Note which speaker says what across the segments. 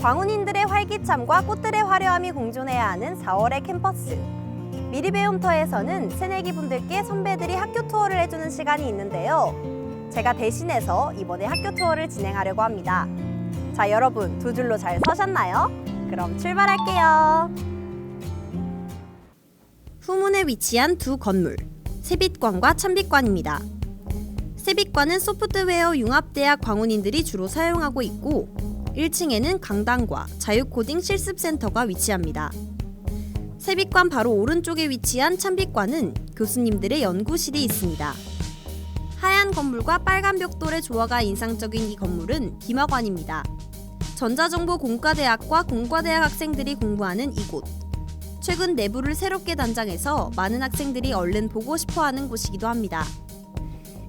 Speaker 1: 활기참과 꽃들의 화려함이 공존해야 하는 4월의 캠퍼스. 미리 배움터에서는 새내기 분들께 선배들이 학교 투어를 해주는 시간이 있는데요. 제가 대신해서 이번에 학교 투어를 진행하려고 합니다. 자, 여러분 두 줄로 잘 서셨나요? 그럼 출발할게요. 후문에 위치한 두 건물, 세빛관과 찬빛관입니다. 세빛관은 소프트웨어 융합대학 광운인들이 주로 사용하고 있고 1층에는 강당과 자유코딩 실습센터가 위치합니다. 세빛관 바로 오른쪽에 위치한 찬빛관은 교수님들의 연구실이 있습니다. 하얀 건물과 빨간 벽돌의 조화가 인상적인 이 건물은 기마관입니다. 전자정보 공과대학과 공과대학 학생들이 공부하는 이곳. 최근 내부를 새롭게 단장해서 많은 학생들이 얼른 보고 싶어 하는 곳이기도 합니다.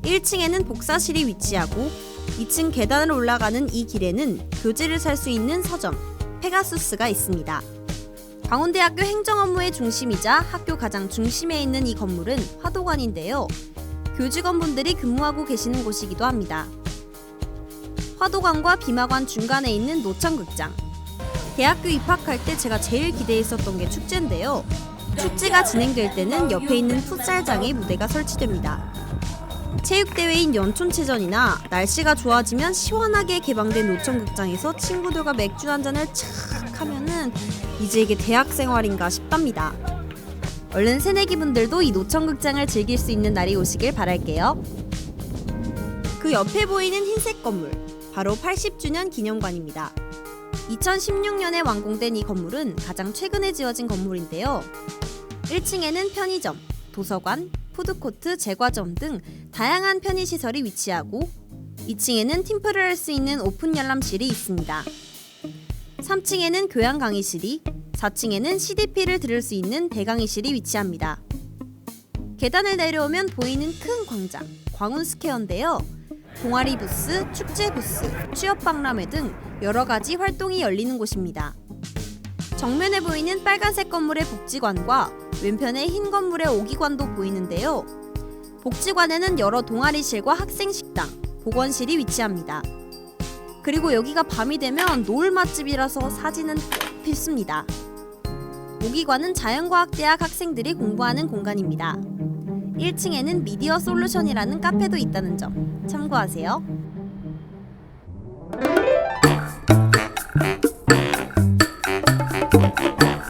Speaker 1: 1층에는 복사실이 위치하고 2층 계단을 올라가는 이 길에는 교재를 살 수 있는 서점 페가수스가 있습니다. 광운대학교 행정 업무의 중심이자 학교 가장 중심에 있는 이 건물은 화도관인데요. 교직원분들이 근무하고 계시는 곳이기도 합니다. 화도관과 비마관 중간에 있는 노천극장. 대학교 입학할 때 제가 제일 기대했었던 게 축제인데요. 축제가 진행될 때는 옆에 있는 풋살장에 무대가 설치됩니다. 체육대회인 연촌체전이나 날씨가 좋아지면 시원하게 개방된 노천극장에서 친구들과 맥주 한 잔을 착 하면은 이제 이게 대학 생활인가 싶답니다. 얼른 새내기 분들도 이 노천극장을 즐길 수 있는 날이 오시길 바랄게요. 그 옆에 보이는 흰색 건물, 바로 80주년 기념관입니다. 2016년에 완공된 이 건물은 가장 최근에 지어진 건물인데요. 1층에는 편의점, 도서관, 푸드코트, 제과점 등 다양한 편의시설이 위치하고 2층에는 팀플을 할 수 있는 오픈 열람실이 있습니다. 3층에는 교양 강의실이, 4층에는 CDP를 들을 수 있는 대강의실이 위치합니다. 계단을 내려오면 보이는 큰 광장, 광운스퀘어인데요. 동아리 부스, 축제 부스, 취업 박람회 등 여러 가지 활동이 열리는 곳입니다. 정면에 보이는 빨간색 건물의 복지관과 왼편의 흰 건물의 오기관도 보이는데요. 복지관에는 여러 동아리실과 학생식당, 보건실이 위치합니다. 그리고 여기가 밤이 되면 노을 맛집이라서 사진은 꼭 필수입니다. 오기관은 자연과학대학 학생들이 공부하는 공간입니다. 1층에는 미디어 솔루션이라는 카페도 있다는 점 참고하세요.